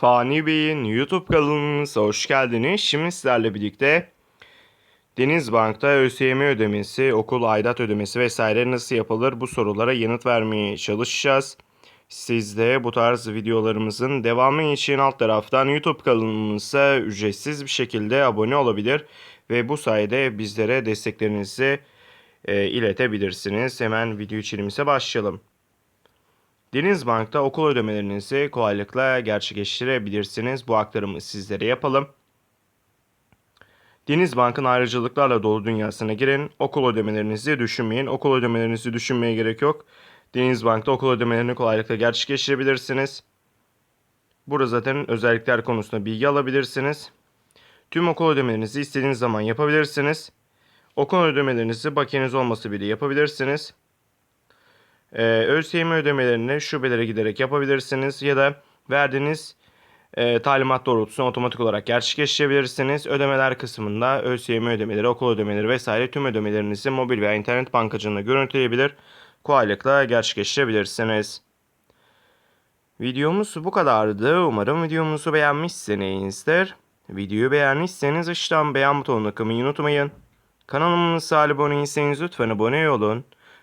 Fani Bey'in YouTube kanalımıza hoş geldiniz. Şimdi sizlerle birlikte Denizbank'ta ÖSYM ödemesi, okul aidat ödemesi vesaire nasıl yapılır bu sorulara yanıt vermeye çalışacağız. Siz de bu tarz videolarımızın devamı için alt taraftan YouTube kanalımıza ücretsiz bir şekilde abone olabilir ve bu sayede bizlere desteklerinizi e, iletebilirsiniz. Hemen video içeriğimize başlayalım. Denizbank'ta okul ödemelerinizi kolaylıkla gerçekleştirebilirsiniz. Bu aktarımı sizlere yapalım. Denizbank'ın ayrıcalıklarla dolu dünyasına girin. Okul ödemelerinizi düşünmeyin. Okul ödemelerinizi düşünmeye gerek yok. Denizbank'ta okul ödemelerini kolaylıkla gerçekleştirebilirsiniz. Burada zaten özellikler konusunda bilgi alabilirsiniz. Tüm okul ödemelerinizi istediğiniz zaman yapabilirsiniz. Okul ödemelerinizi bakiyeniz olması bile yapabilirsiniz. Ee, ÖSYM ödemelerini şubelere giderek yapabilirsiniz ya da verdiğiniz e, talimat doğrultusunda otomatik olarak gerçekleştirebilirsiniz. Ödemeler kısmında ÖSYM ödemeleri, okul ödemeleri vesaire tüm ödemelerinizi mobil veya internet bankacılığında görüntüleyebilir, kolaylıkla gerçekleştirebilirsiniz. Videomuz bu kadardı. Umarım videomuzu beğenmişsinizdir. Videoyu beğendiyseniz aşağıdan beğen butonuna kılmayı unutmayın. Kanalımıza abone değilseniz lütfen abone olun.